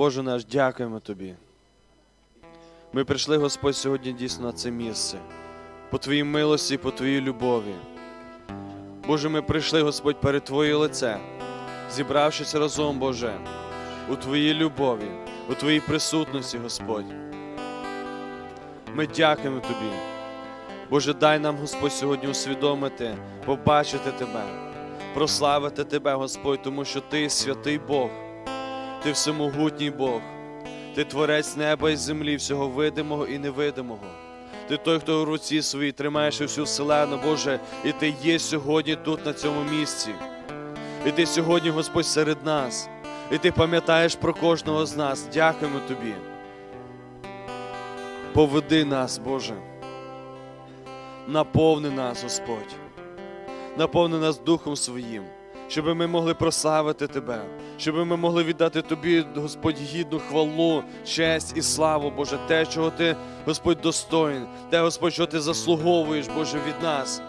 Боже наш, дякуємо Тобі. Ми прийшли, Господь, сьогодні дійсно на це місце. По Твоїй милості, по Твоїй любові. Боже, ми прийшли, Господь, перед Твоє лице, зібравшись разом, Боже, у Твоїй любові, у Твоїй присутності, Господь. Ми дякуємо Тобі. Боже, дай нам, Господь, сьогодні усвідомити, побачити Тебе, прославити Тебе, Господь, тому що Ти святий Бог, Ти всемогутній Бог, Ти творець неба і землі, всього видимого і невидимого. Ти той, хто в руці своїй тримаєш всю вселену, Боже, і Ти є сьогодні тут, на цьому місці. І Ти сьогодні, Господь, серед нас. І Ти пам'ятаєш про кожного з нас. Дякуємо Тобі. Поведи нас, Боже. Наповни нас, Господь. Наповни нас Духом Своїм, щоб ми могли прославити Тебе, щоб ми могли віддати Тобі, Господь, гідну хвалу, честь і славу, Боже, те, чого Ти, Господь, достоїн, те, Господь, що Ти заслуговуєш, Боже, від нас,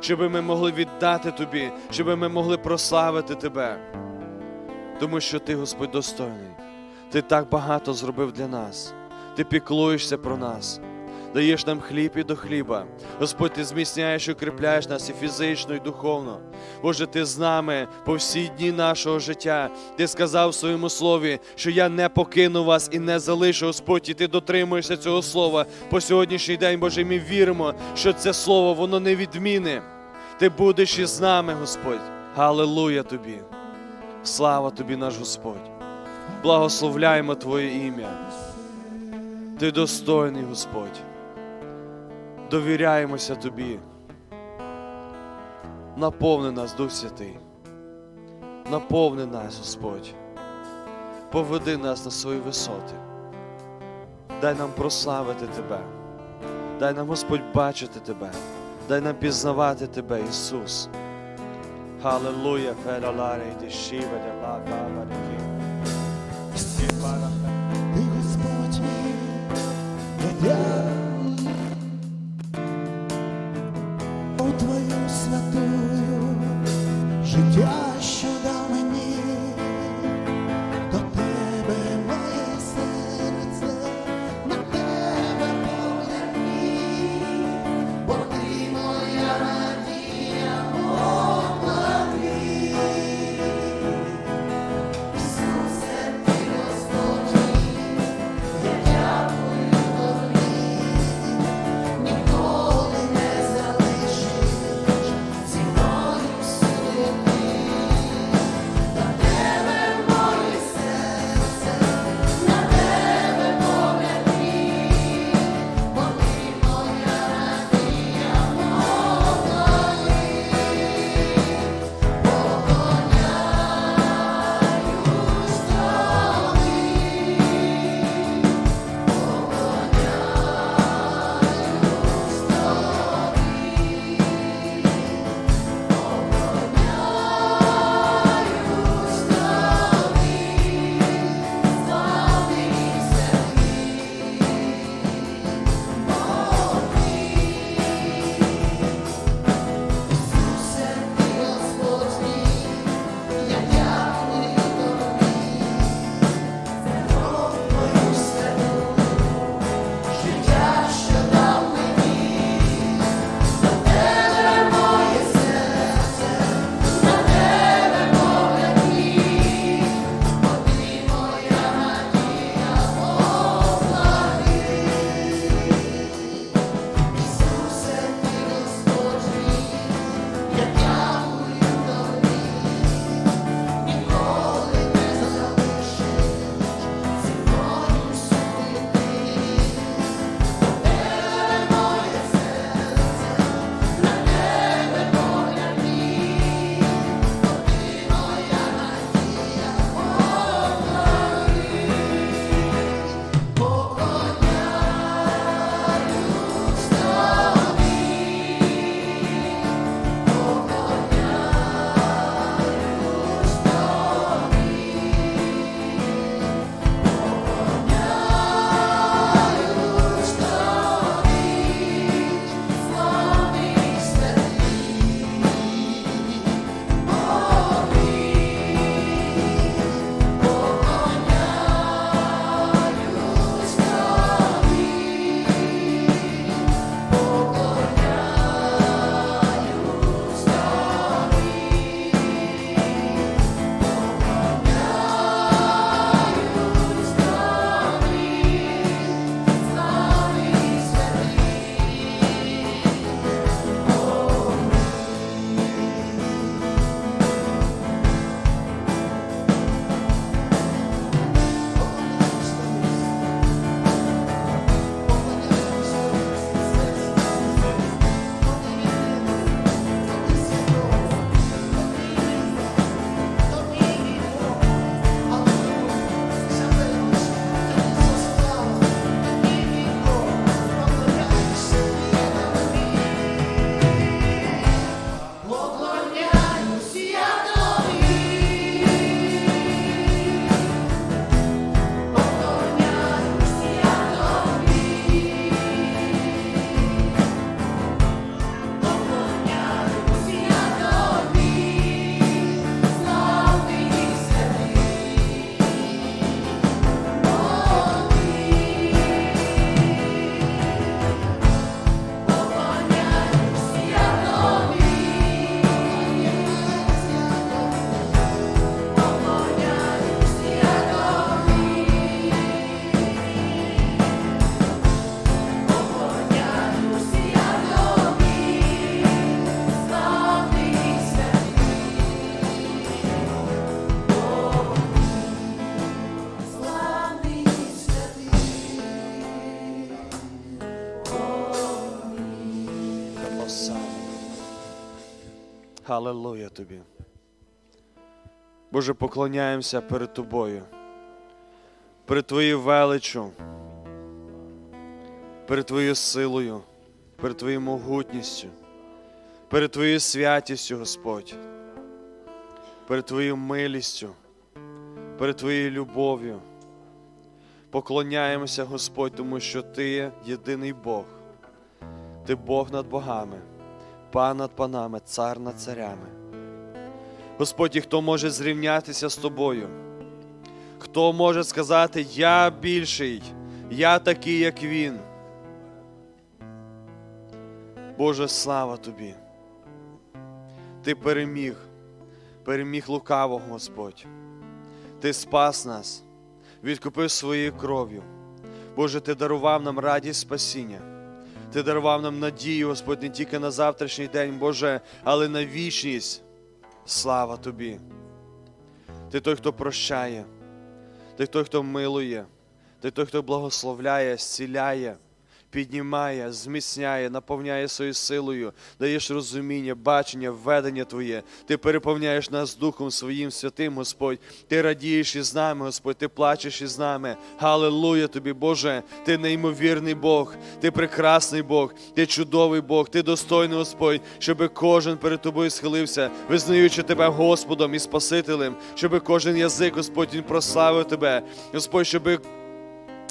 щоб ми могли віддати Тобі, щоб ми могли прославити Тебе. Тому що Ти, Господь, достойний. Ти так багато зробив для нас. Ти піклуєшся про нас, даєш нам хліб і до хліба. Господь, ти зміцняєш і укріпляєш нас і фізично, і духовно. Боже, ти з нами по всі дні нашого життя. Ти сказав в своєму слові, що я не покину вас і не залишу, Господь, і ти дотримуєшся цього слова по сьогоднішній день, Боже, ми віримо, що це слово воно не відміни. Ти будеш із нами, Господь. Галилуя тобі. Слава тобі, наш Господь. Благословляємо Твоє ім'я. Ти достойний, Господь. Довіряємося Тобі. Наповни нас, Дух Святий. Наповни нас, Господь. Поведи нас на свої висоти. Дай нам прославити Тебе. Дай нам, Господь, бачити Тебе. Дай нам пізнавати Тебе, Ісус. Халилуя, фелаларе, дешіве, ла, баба, Ти Господь я життя, Халилуя тобі. Боже, поклоняємося перед Тобою, перед Твоєю величчю, перед Твоєю силою, перед Твоєю могутністю, перед Твоєю святістю, Господь, перед Твоєю милістю, перед Твоєю любов'ю. Поклоняємося, Господь, тому що Ти є єдиний Бог. Ти Бог над богами, пан над панами, цар над царями. Господь, і хто може зрівнятися з тобою? Хто може сказати, я більший, я такий, як він? Боже, слава тобі. Ти переміг, переміг лукавого, Господь. Ти спас нас, відкупив своєю кров'ю. Боже, Ти дарував нам радість спасіння. Ти дарував нам надію, Господь, не тільки на завтрашній день, Боже, але на вічність. Слава Тобі. Ти той, хто прощає, ти той, хто милує, ти той, хто благословляє, зціляє, піднімає, зміцняє, наповняє своєю силою, даєш розуміння, бачення, ведення Твоє. Ти переповняєш нас Духом Своїм святим, Господь. Ти радієш із нами, Господь, ти плачеш із нами. Галилуя Тобі, Боже, ти неймовірний Бог, ти прекрасний Бог, ти чудовий Бог, ти достойний Господь, щоб кожен перед тобою схилився, визнаючи тебе Господом і Спасителем, щоб кожен язик, Господь, він прославив тебе, Господь, щоб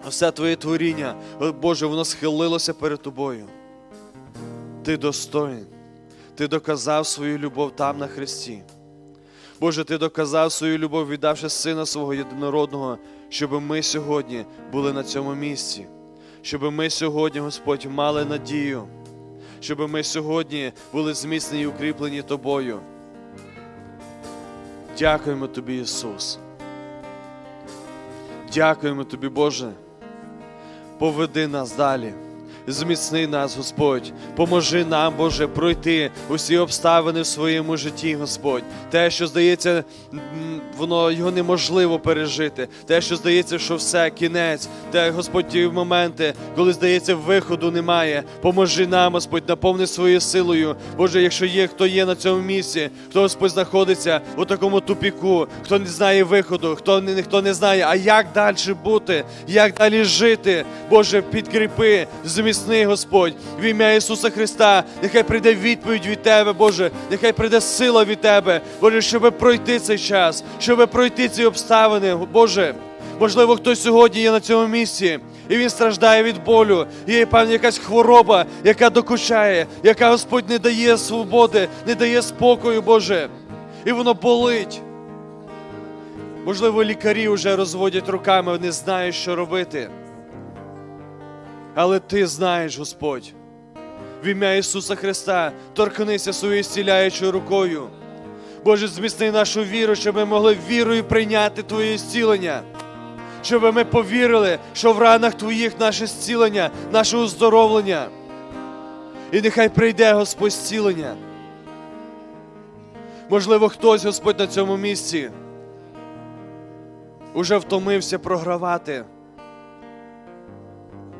все твоє творіння, Боже, воно схилилося перед тобою. Ти достойний. Ти доказав свою любов там на Христі. Боже, Ти доказав свою любов, віддавши Сина свого єдинородного, щоб ми сьогодні були на цьому місці, щоб ми сьогодні, Господь, мали надію, щоб ми сьогодні були зміцнені і укріплені Тобою. Дякуємо Тобі, Ісус. Дякуємо Тобі, Боже. Поведи нас далі. Зміцни нас, Господь, поможи нам, Боже, пройти усі обставини в своєму житті, Господь. Те, що здається, воно його неможливо пережити. Те, що здається, що все, кінець, те, Господь, ті моменти, коли здається, виходу немає. Поможи нам, Господь, наповни своєю силою. Боже, якщо є, хто є на цьому місці, хто Господь знаходиться у такому тупіку, хто не знає виходу, хто ніхто не знає, а як далі бути, як далі жити. Боже, підкріпи, зміцни, Господь, в ім'я Ісуса Христа. Нехай прийде відповідь від Тебе, Боже, нехай прийде сила від Тебе, Боже, щоб пройти цей час, щоб пройти ці обставини, Боже. Можливо, хтось сьогодні є на цьому місці, і він страждає від болю. Є певна якась хвороба, яка докучає, яка Господь не дає свободи, не дає спокою, Боже. І воно болить. Можливо, лікарі вже розводять руками, не знають, що робити. Але ти знаєш, Господь, в ім'я Ісуса Христа торкнися своєю зціляючою рукою. Боже, зміцни нашу віру, щоб ми могли вірою прийняти Твоє зцілення. Щоб ми повірили, що в ранах Твоїх наше зцілення, наше оздоровлення. І нехай прийде Господь зцілення. Можливо, хтось, Господь, на цьому місці уже втомився програвати.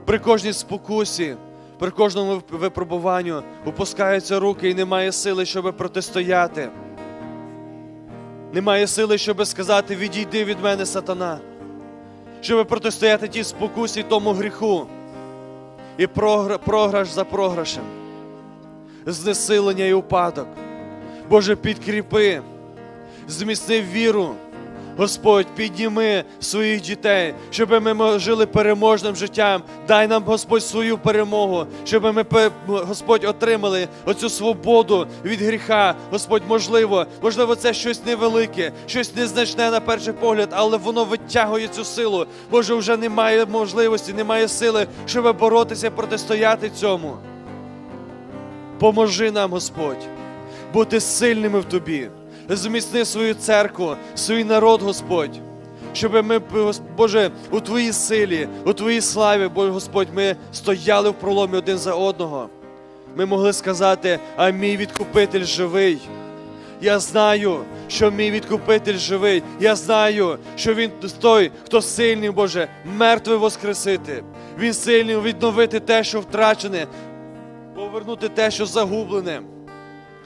При кожній спокусі, при кожному випробуванню опускаються руки і немає сили, щоб протистояти. Немає сили, щоб сказати, відійди від мене, сатана, щоб протистояти тій спокусі, тому гріху. І програ- програш за програшем, знесилення і упадок. Боже, підкріпи, зміцни віру. Господь, підніми своїх дітей, щоб ми жили переможним життям. Дай нам, Господь, свою перемогу, щоб ми, Господь, отримали оцю свободу від гріха. Господь, можливо, можливо, це щось невелике, щось незначне на перший погляд, але воно витягує цю силу. Боже, вже немає можливості, немає сили, щоб боротися, протистояти цьому. Поможи нам, Господь, бути сильними в Тобі. Зміцни свою церкву, свій народ, Господь. Щоб ми, Боже, у Твоїй силі, у Твоїй славі, Боже Господь, ми стояли в проломі один за одного. Ми могли сказати, а мій відкупитель живий. Я знаю, що мій відкупитель живий. Я знаю, що він той, хто сильний, Боже, мертвий воскресити. Він сильний відновити те, що втрачене, повернути те, що загублене.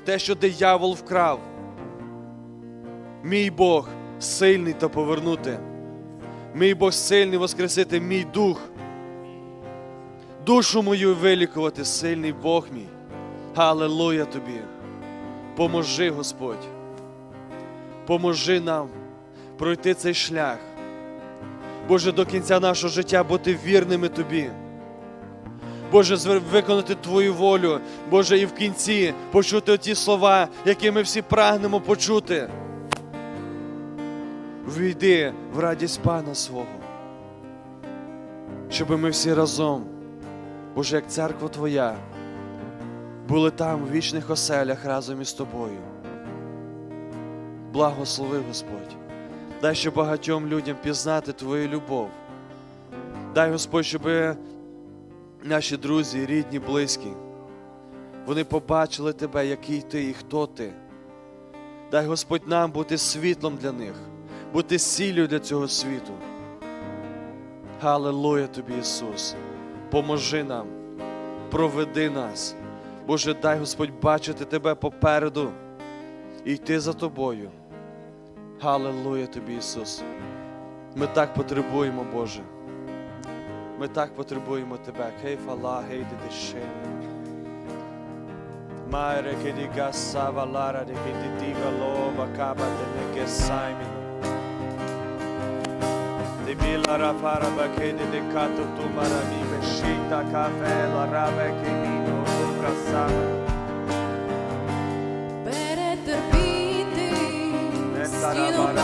те, що диявол вкрав. Мій Бог сильний та повернути. Мій Бог сильний воскресити мій дух. Душу мою вилікувати, сильний Бог мій. Аллилуйя тобі. Поможи, Господь. Поможи нам пройти цей шлях. Боже, до кінця нашого життя бути вірними Тобі. Боже, виконати Твою волю, Боже, і в кінці почути ті слова, які ми всі прагнемо почути. Війди в радість Пана свого, щоб ми всі разом, Боже, як церква Твоя, були там у вічних оселях разом із Тобою. Благослови, Господь. Дай ще багатьом людям пізнати Твою любов. Дай, Господь, щоб наші друзі, рідні, близькі, вони побачили Тебе, який Ти і хто Ти. Дай Господь нам бути світлом для них, бути сіллю для цього світу. Галилуя Тобі, Ісус. Поможи нам, проведи нас. Боже, дай Господь бачити Тебе попереду і йти за Тобою. Галилуя Тобі, Ісус. Ми так потребуємо, Боже. Ми так потребуємо Тебе. Кейфала, гейди деши. Майре кеді гаса валара де кеді діва лова каба де неке сайміно. Де біла рафара бакеди де като тумара ні бешита кафела рабе кеміно красава. Перетерпіти, Не стіну тарабара,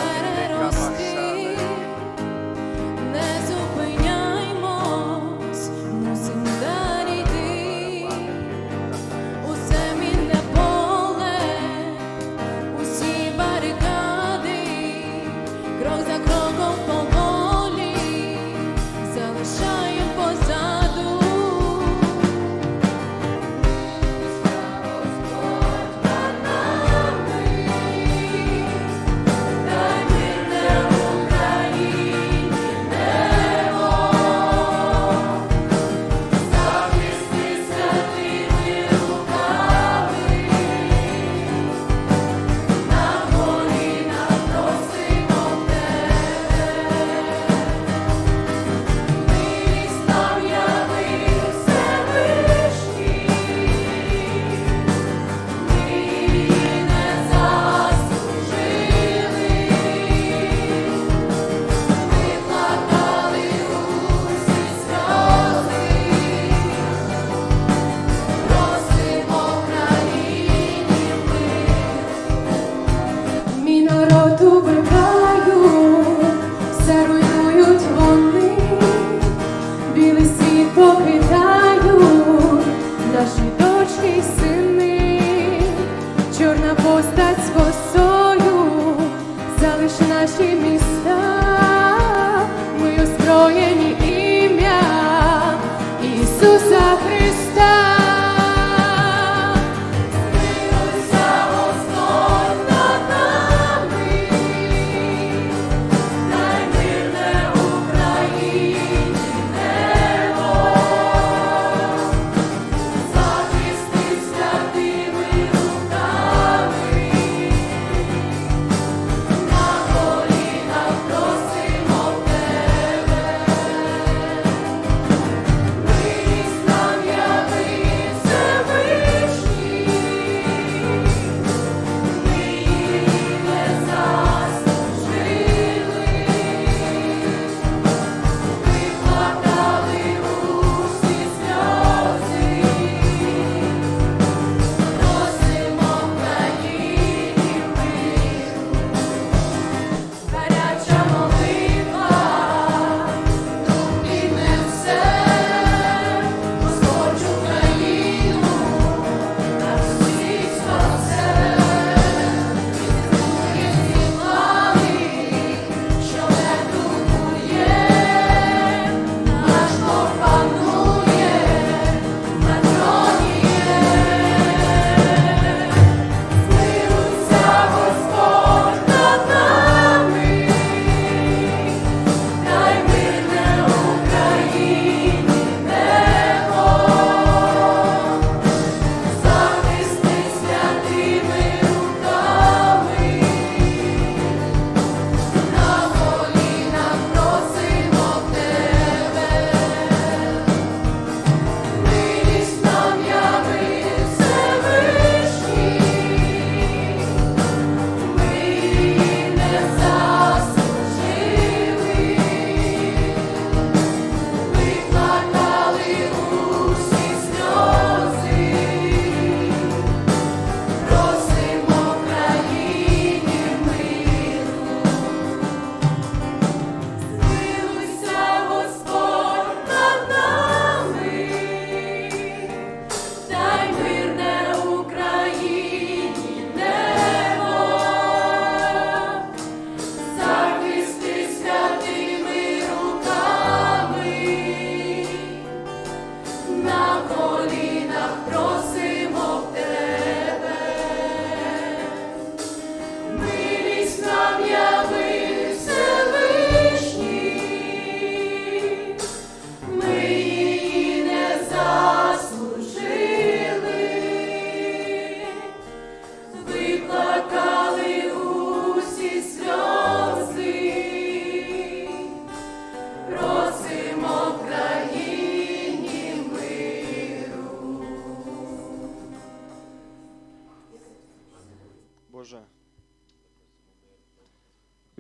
руйнують вони, білий світ покидають,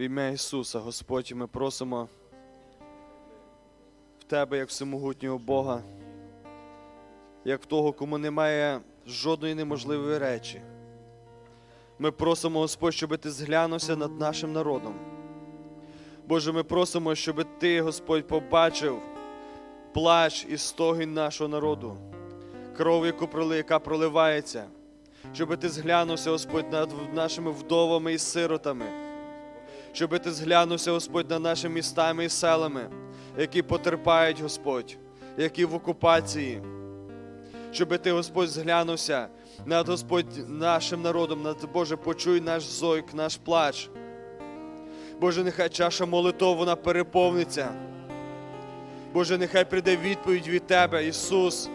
Ім'я Ісуса, Господь, ми просимо в Тебе, як всемогутнього Бога, як в того, кому немає жодної неможливої речі. Ми просимо, Господь, щоб Ти зглянувся над нашим народом. Боже, ми просимо, щоб Ти, Господь, побачив плач і стогін нашого народу, кров, яку яка проливається, щоб Ти зглянувся, Господь, над нашими вдовами і сиротами, щоб Ти зглянувся, Господь, над нашими містами і селами, які потерпають, Господь, які в окупації. Щоб ти, Господь, зглянувся над Господь нашим народом, над Боже, почуй наш зойк, наш плач. Боже, нехай чаша молитов вона переповниться. Боже, нехай прийде відповідь від Тебе, Ісус.